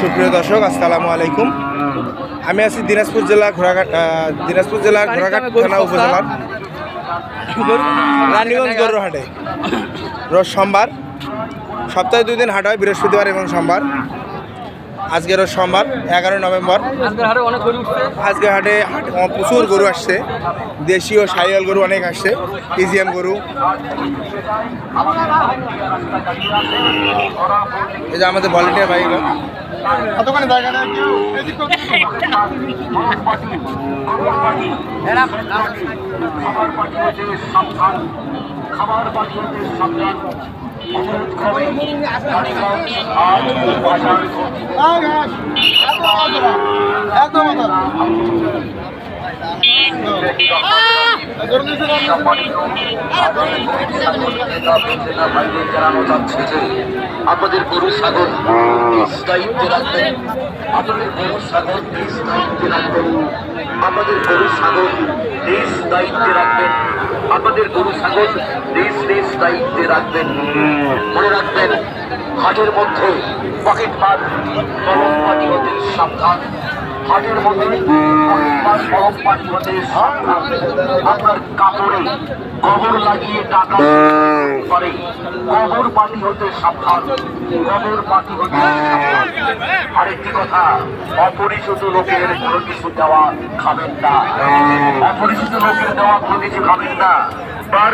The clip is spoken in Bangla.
সুপ্রিয় দর্শক আসসালামু আলাইকুম। আমি আছি দিনাজপুর জেলা ঘোড়াঘাট দিনাজপুর জেলা ঘোড়াঘাট থানা উপজেলার রানীগঞ্জ গরুর হাটে রোজ সোমবার সপ্তাহে দুই দিন হাট হয় বৃহস্পতিবার এবং সোমবার। আজকে রোজ সোমবার এগারো নভেম্বর। আজকের হাটে প্রচুর গরু আসছে। দেশীয় সাইয়াল গরু অনেক আসছে ইজিএম গরু। এই যে আমাদের ভলেন্টিয়ার ভাইগুলো আমাদের গরু সাগর দায়িত্বে রাখবেন আমাদের গরু সাগর নিজ দায়িত্বে রাখবেন আমাদের গরু সাগর দেশ দায়িত্বে রাখবেন আমাদের গরু ছাগল নিজ নিজ দায়িত্বে রাখবেন। মনে রাখবেন, হাটের মধ্যে পকেট মার গরম পানি হতে সাবধান। হাটের মধ্যে পকেট পানি হতে সাবধান। আপনার কাপড়ে গোবর লাগিয়ে টাকা পারে। গোবর পানি হতে সাবধান। গোবর পানি হতে আরেকটি কথা, অপরিচিত লোকের কোনো কিছু দেওয়া খাবেন না অপরিচিত লোকের দেওয়া কোনো কিছু খাবেন না